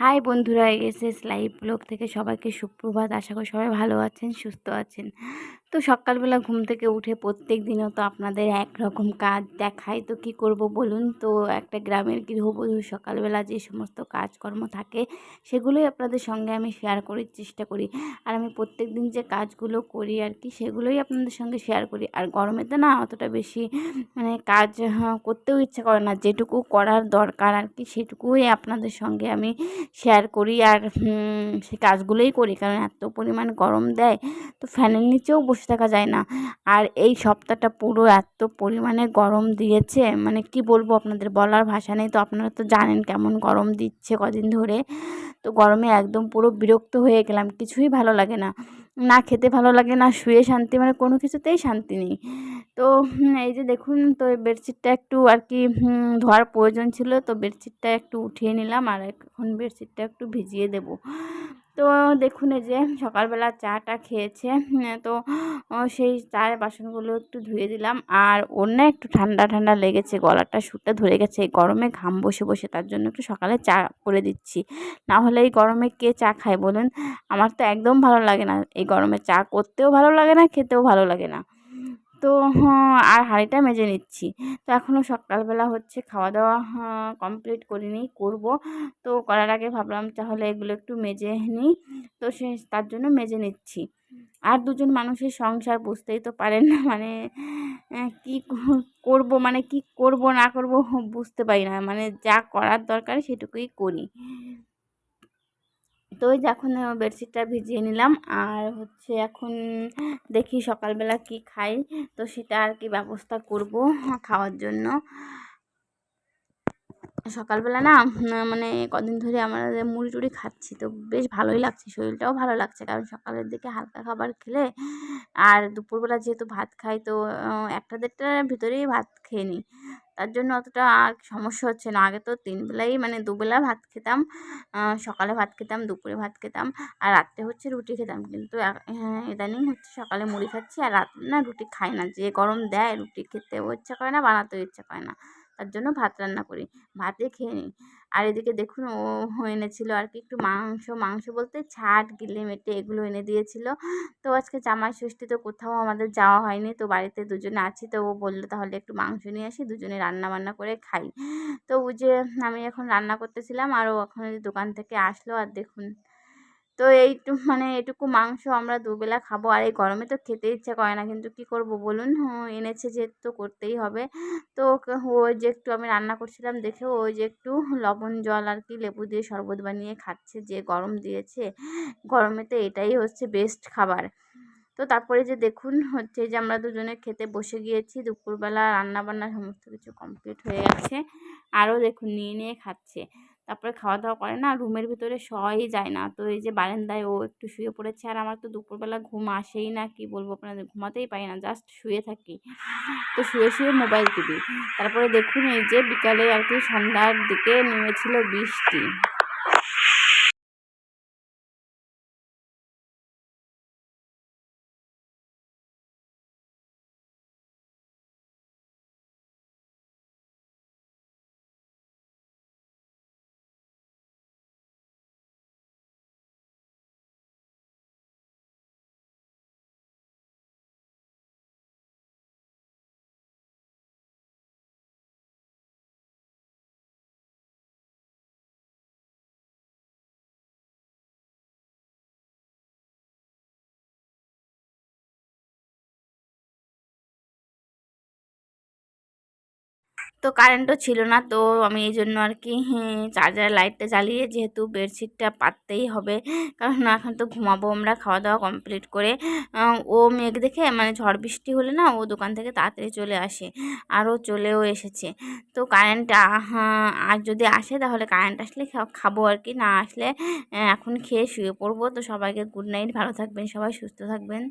High বন্ধুরা, S S live blog থেকে সবাইকে সুপ্রভাত। আশা করি সবাই ভালো আছেন, সুস্থ আছেন। তো সকালবেলা ঘুম থেকে উঠে প্রত্যেক দিনও তো আপনাদের একরকম কাজ দেখায় তো কি করব বলুন? তো একটা গ্রামের গৃহবধূ সকালবেলা যে সমস্ত কাজকর্ম থাকে সেগুলোই আপনাদের সঙ্গে আমি শেয়ার করার চেষ্টা করি। আর আমি প্রত্যেক দিন যে কাজগুলো করি আর কি সেগুলোই আপনাদের সঙ্গে শেয়ার করি। আর গরমেতে না অতটা বেশি মানে কাজ হ্যাঁ, করতেও ইচ্ছা করে না। যেটুকু করার দরকার আর কি সেটুকুই আপনাদের সঙ্গে আমি শেয়ার করি। আর সে কাজগুলোই করি। কারণ এত পরিমাণ গরম দেয় তো ফ্যানের নিচেও থাকা যায় না। আর এই সপ্তাহটা পুরো এত পরিমাণে গরম দিয়েছে মানে কি বলব আপনাদের, বলার ভাষা নেই। তো আপনারা তো জানেন কেমন গরম দিচ্ছে কদিন ধরে। তো গরমে একদম পুরো বিরক্ত হয়ে গেলাম, কিছুই ভালো লাগে না। না খেতে ভালো লাগে, না শুয়ে শান্তি মানে কোনো কিছুতেই শান্তি নেই। তো এই যে দেখুন, তো বেডশিটটা একটু আর কি ধোয়ার প্রয়োজন ছিল। তো বেডশিটটা একটু উঠিয়ে নিলাম, আর এখন বেডশিটটা একটু ভিজিয়ে দেব। তো দেখুন এই যে সকালবেলা চাটা খেয়েছে তো সেই চায়ের বাসনগুলো একটু ধুয়ে দিলাম। আর অন্য একটু ঠান্ডা ঠান্ডা লেগেছে, গলাটা সুটটা ধরে গেছে। এই গরমে ঘাম বসে বসে তার জন্য একটু সকালে চা করে দিচ্ছি। না হলে এই গরমে কে চা খায় বলুন? আমার তো একদম ভালো লাগে না। এই গরমে চা করতেও ভালো লাগে না, খেতেও ভালো লাগে না। তো হ্যাঁ, আর হাঁড়িটা মেজে নিচ্ছি। তো এখনও সকালবেলা হচ্ছে খাওয়া দাওয়া কমপ্লিট করিনি করব। তো করার আগে ভাবলাম তাহলে এগুলো একটু মেজে নিই। তো সে তার জন্য মেজে নিচ্ছি। আর দুজন মানুষের সংসার বুঝতেই তো পারেন না মানে কি করব মানে কি করব না করব বুঝতে পারি না। মানে যা করার দরকার সেটুকুই করি। তো ওই যখন বেডশিটটা ভিজিয়ে নিলাম। আর হচ্ছে এখন দেখি সকালবেলা কি খাই। তো সেটা আর কি ব্যবস্থা করব খাওয়ার জন্য। সকালবেলা না মানে কদিন ধরে আমরা মুড়ি টুড়ি খাচ্ছি, তো বেশ ভালোই লাগছে। শরীরটাও ভালো লাগছে, কারণ সকালের দিকে হালকা খাবার খেলে আর দুপুরবেলা যেহেতু ভাত খাই, তো একটা দেড়টার ভিতরেই ভাত খেয়ে নিই। তার জন্য অতটা আর সমস্যা হচ্ছে না। আগে তো তিন বেলাই মানে দুবেলা ভাত খেতাম সকালে ভাত খেতাম দুপুরে ভাত খেতাম আর রাত্রে হচ্ছে রুটি খেতাম। কিন্তু হ্যাঁ, ইদানিং হচ্ছে সকালে মুড়ি খাচ্ছি আর রাত না রুটি খাই না। যে গরম দেয় রুটি খেতেও ইচ্ছা করে না বানাতেও ইচ্ছা করে না। তার জন্য ভাত রান্না করি। ভাতে খেয়ে নিই। আর এদিকে দেখুন, ও এনেছিল আর কি একটু মাংস মাংস বলতে ছাট, গিলে মেটে এগুলো এনে দিয়েছিল। তো আজকে জামাই ষষ্ঠী তো কোথাও আমাদের যাওয়া হয়নি, তো বাড়িতে দুজনে আছি। তো ও বলল তাহলে একটু মাংস নিয়ে আসি, দুজনে রান্না বান্না করে খাই। তো বুঝে আমি এখন রান্না করতেছিলাম, আর ও এখন দোকান থেকে আসলো। আর দেখুন তো এইটু মানে এটুকু মাংস আমরা দুবেলা খাব। আর এই গরমে তো খেতে ইচ্ছা করে না, কিন্তু কি করব বলুন? এনেছে যেহেতু তো করতেই হবে। তো ওই যে একটু আমি রান্না করছিলাম দেখে ওই যে একটু লবণ, জল আর কি লেবু দিয়ে শরবত বানিয়ে খাচ্ছে, যে গরম দিয়েছে। গরমে তো এটাই হচ্ছে বেস্ট খাবার। তো তারপরে যে দেখুন, হচ্ছে যে আমরা দুজনে খেতে বসে গিয়েছি, দুপুরবেলা রান্না বান্না সমস্ত কিছু কমপ্লিট হয়ে গেছে। আরও দেখুন, নিয়ে নিয়ে খাচ্ছে। তারপরে খাওয়া দাওয়া করে না, রুমের ভিতরে শোয়াই যায় না। তো এই যে বারান্দায় ও একটু শুয়ে পড়েছে আর আমার তো দুপুরবেলা ঘুম আসেই না, কি বলব আপনাদের? ঘুমাতেই পাই না জাস্ট শুয়ে থাকি। তো শুয়ে শুয়ে মোবাইল টিভি তারপরে দেখুন এই যে বিকালে আর কি সন্ধ্যার দিকে নেমেছিল বৃষ্টি। তো কারেন্টও ছিল না, তো আমি এই জন্য আর কি চার্জার লাইটটা জ্বালিয়ে যেহেতু বেডশিটটা পাততেই হবে, কারণ এখন তো ঘুমাবো আমরা খাওয়া দাওয়া কমপ্লিট করে ও মেঘ দেখে মানে ঝড় বৃষ্টি হলে না, ও দোকান থেকে তাড়াতাড়ি চলে আসে আরও চলেও এসেছে, তো কারেন্ট আর যদি আসে তাহলে কারেন্ট আসলে খাব আর কি, না আসলে এখন খেয়ে শুয়ে পড়ব, তো সবাইকে গুড নাইট ভালো থাকবেন, সবাই সুস্থ থাকবেন।